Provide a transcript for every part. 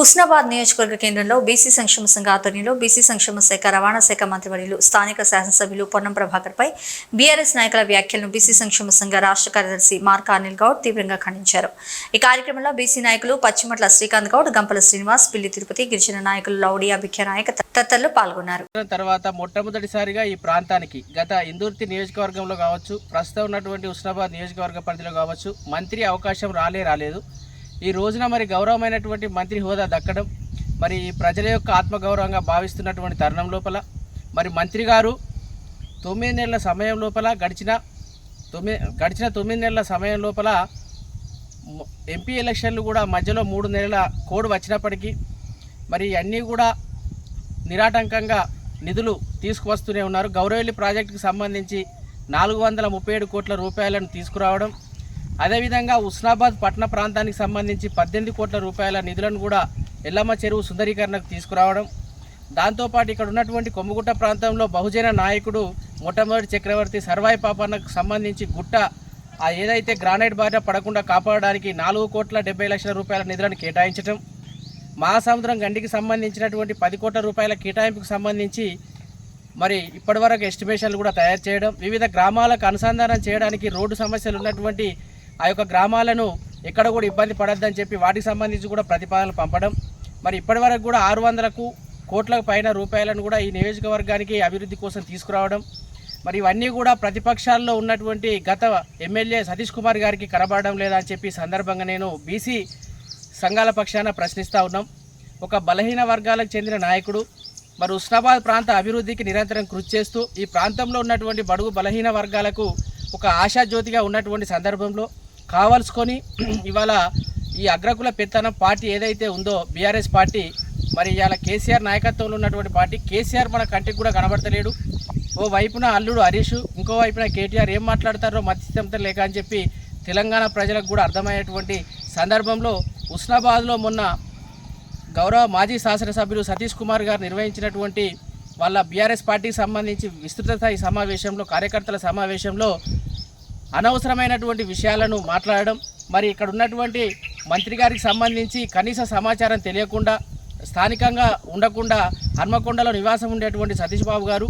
హుస్నాబాద్ నియోజకవర్గ కేంద్రంలో బీసీ సంక్షేమ సంఘ ఆధ్వర్యంలో బీసీ సంక్షేమ శాఖ రవాణా శాఖ మంత్రివర్యులు స్థానిక శాసనసభ్యులు పొన్నం ప్రభాకర్ పై బీఆర్ఎస్ నాయకుల వ్యాఖ్యలను బీసీ సంక్షేమ సంఘ రాష్ట్ర కార్యదర్శి మార్క అనిల్ గౌడ్ తీవ్రంగా ఖండించారు. ఈ కార్యక్రమంలో బీసీ నాయకులు పశ్చిమట్ల శ్రీకాంత్ గౌడ్ గంపల శ్రీనివాస్ పిల్లి తిరుపతి గిరిజన నాయకులు లౌడియా అభిఖ్య నాయక తదితరులు పాల్గొన్నారు. తర్వాత మొట్టమొదటిసారిగా ఈ ప్రాంతానికి గత ఇందుర్తి నియోజకవర్గంలో కావచ్చు ప్రస్తుతం ఉన్నటువంటి ఉస్నాబాద్ నియోజకవర్గ పరిధిలో కావచ్చు మంత్రి అవకాశం రాలే రాలేదు. ఈ రోజున మరి గౌరవమైనటువంటి మంత్రి హోదా దక్కడం మరి ఈ ప్రజల యొక్క ఆత్మగౌరవంగా భావిస్తున్నటువంటి తరుణం లోపల మరి మంత్రి గారు తొమ్మిది నెలల సమయం లోపల గడిచిన తొమ్మిది గడిచిన తొమ్మిది నెలల సమయం లోపల ఎంపీ ఎలక్షన్లు కూడా మధ్యలో మూడు నెలల కోడ్ వచ్చినప్పటికీ మరి అన్నీ కూడా నిరాటంకంగా నిధులు తీసుకువస్తూనే ఉన్నారు. గౌరవెల్లి ప్రాజెక్టుకు సంబంధించి నాలుగు వందల ముప్పై ఏడు కోట్ల రూపాయలను తీసుకురావడం అదేవిధంగా ఉస్నాబాద్ పట్టణ ప్రాంతానికి సంబంధించి పద్దెనిమిది కోట్ల రూపాయల నిధులను కూడా ఎల్లమ్మ చెరువు సుందరీకరణకు తీసుకురావడం. దాంతోపాటు ఇక్కడ ఉన్నటువంటి కొమ్ముగుట్ట ప్రాంతంలో బహుజన నాయకుడు మొట్టమొదటి చక్రవర్తి సర్వాయి పాపన్నకు సంబంధించి గుట్ట ఆ ఏదైతే గ్రానైట్ బారిన పడకుండా కాపాడడానికి నాలుగు కోట్ల డెబ్బై లక్షల రూపాయల నిధులను కేటాయించడం మహాసముద్రం గండికి సంబంధించినటువంటి పది కోట్ల రూపాయల కేటాయింపుకు సంబంధించి మరి ఇప్పటివరకు ఎస్టిమేషన్లు కూడా తయారు చేయడం. వివిధ గ్రామాలకు అనుసంధానం చేయడానికి రోడ్డు సమస్యలు ఉన్నటువంటి ఆ యొక్క గ్రామాలను ఎక్కడ కూడా ఇబ్బంది పడద్దని చెప్పి వాటికి సంబంధించి కూడా ప్రతిపాదనలు పంపడం. మరి ఇప్పటివరకు కూడా ఆరు వందలకు కోట్లకు పైన రూపాయలను కూడా ఈ నియోజకవర్గానికి అభివృద్ధి కోసం తీసుకురావడం. మరి ఇవన్నీ కూడా ప్రతిపక్షాల్లో ఉన్నటువంటి గత ఎమ్మెల్యే సతీష్ కుమార్ గారికి కనబడడం లేదా అని చెప్పి సందర్భంగా నేను బీసీ సంఘాల పక్షాన ప్రశ్నిస్తూ ఉన్నాం. ఒక బలహీన వర్గాలకు చెందిన నాయకుడు మరి ఉస్నాబాద్ ప్రాంత అభివృద్ధికి నిరంతరం కృషి చేస్తూ ఈ ప్రాంతంలో ఉన్నటువంటి బడుగు బలహీన వర్గాలకు ఒక ఆశాజ్యోతిగా ఉన్నటువంటి సందర్భంలో కావాల్సుకొని ఇవాళ ఈ అగ్రకుల పెత్తనం పార్టీ ఏదైతే ఉందో బీఆర్ఎస్ పార్టీ మరి ఇవాళ కేసీఆర్ నాయకత్వంలో ఉన్నటువంటి పార్టీ కేసీఆర్ మన కంటికి కూడా కనబడతలేడు. ఓ వైపున అల్లుడు హరీష్ ఇంకో వైపున కేటీఆర్ ఏం మాట్లాడతారో మత్స్యంతో లేక అని చెప్పి తెలంగాణ ప్రజలకు కూడా అర్థమయ్యేటువంటి సందర్భంలో ఉస్నాబాద్లో మొన్న గౌరవ మాజీ శాసనసభ్యులు సతీష్ కుమార్ గారు నిర్వహించినటువంటి వాళ్ళ బీఆర్ఎస్ పార్టీకి సంబంధించి విస్తృత స్థాయి సమావేశంలో కార్యకర్తల సమావేశంలో అనవసరమైనటువంటి విషయాలను మాట్లాడడం మరి ఇక్కడ ఉన్నటువంటి మంత్రి గారికి సంబంధించి కనీస సమాచారం తెలియకుండా స్థానికంగా ఉండకుండా హన్మకొండలో నివాసం ఉండేటువంటి సతీష్ బాబు గారు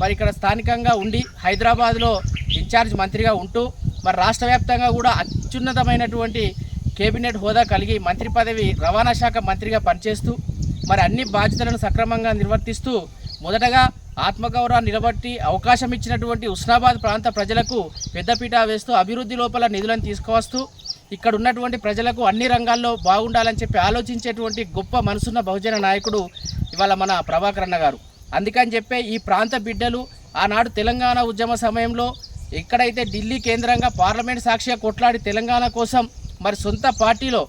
మరి ఇక్కడ స్థానికంగా ఉండి హైదరాబాద్లో ఇన్ఛార్జ్ మంత్రిగా ఉంటూ మరి రాష్ట్ర వ్యాప్తంగా కూడా అత్యున్నతమైనటువంటి కేబినెట్ హోదా కలిగి మంత్రి పదవి రవాణా శాఖ మంత్రిగా పనిచేస్తూ మరి అన్ని బాధ్యతలను సక్రమంగా నిర్వర్తిస్తూ మొదటగా ఆత్మగౌరవాన్ని నిలబట్టి అవకాశం ఇచ్చినటువంటి ఉస్నాబాద్ ప్రాంత ప్రజలకు పెద్దపీట వేస్తూ అభివృద్ధి లోపల నిధులను తీసుకువస్తూ ఇక్కడ ఉన్నటువంటి ప్రజలకు అన్ని రంగాల్లో బాగుండాలని చెప్పి ఆలోచించేటువంటి గొప్ప మనసున్న బహుజన నాయకుడు ఇవాళ మన ప్రభాకర్ అన్న గారు. అందుకని చెప్పే ఈ ప్రాంత బిడ్డలు ఆనాడు తెలంగాణ ఉద్యమ సమయంలో ఎక్కడైతే ఢిల్లీ కేంద్రంగా పార్లమెంట్ సాక్షిగా కొట్లాడి తెలంగాణ కోసం మరి సొంత పార్టీలో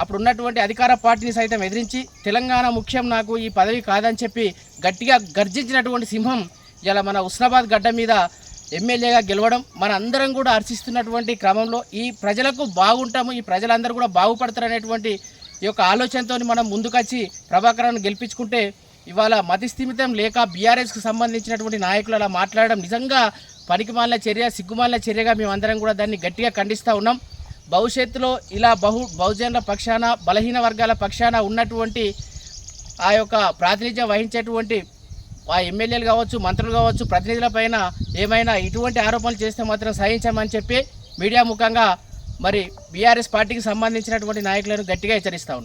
అప్పుడు ఉన్నటువంటి అధికార పార్టీని సైతం ఎదిరించి తెలంగాణ ముఖ్యం నాకు ఈ పదవి కాదని చెప్పి గట్టిగా గర్జించినటువంటి సింహం ఇలా మన ఉస్నాబాద్ గడ్డ మీద ఎమ్మెల్యేగా గెలవడం మన అందరం కూడా హర్షిస్తున్నటువంటి క్రమంలో ఈ ప్రజలకు బాగుంటాము ఈ ప్రజలందరూ కూడా బాగుపడతారు అనేటువంటి ఈ యొక్క ఆలోచనతో మనం ముందుకొచ్చి ప్రభాకరాన్ని గెలిపించుకుంటే ఇవాళ మతిస్థిమితం లేక బీఆర్ఎస్కి సంబంధించినటువంటి నాయకులు అలా మాట్లాడడం నిజంగా పనికిమాలిన చర్య సిగ్గుమాలిన చర్యగా మేమందరం కూడా దాన్ని గట్టిగా ఖండిస్తూ ఉన్నాం. భవిష్యత్తులో ఇలా బహు బహుజనుల పక్షాన బలహీన వర్గాల పక్షాన ఉన్నటువంటి ఆ యొక్క ప్రాతినిధ్యం వహించేటువంటి ఆ ఎమ్మెల్యేలు కావచ్చు మంత్రులు కావచ్చు ప్రతినిధుల పైన ఏమైనా ఇటువంటి ఆరోపణలు చేస్తే మాత్రం సహించామని చెప్పి మీడియా ముఖంగా మరి బీఆర్ఎస్ పార్టీకి సంబంధించినటువంటి నాయకులను గట్టిగా హెచ్చరిస్తా ఉన్నాం.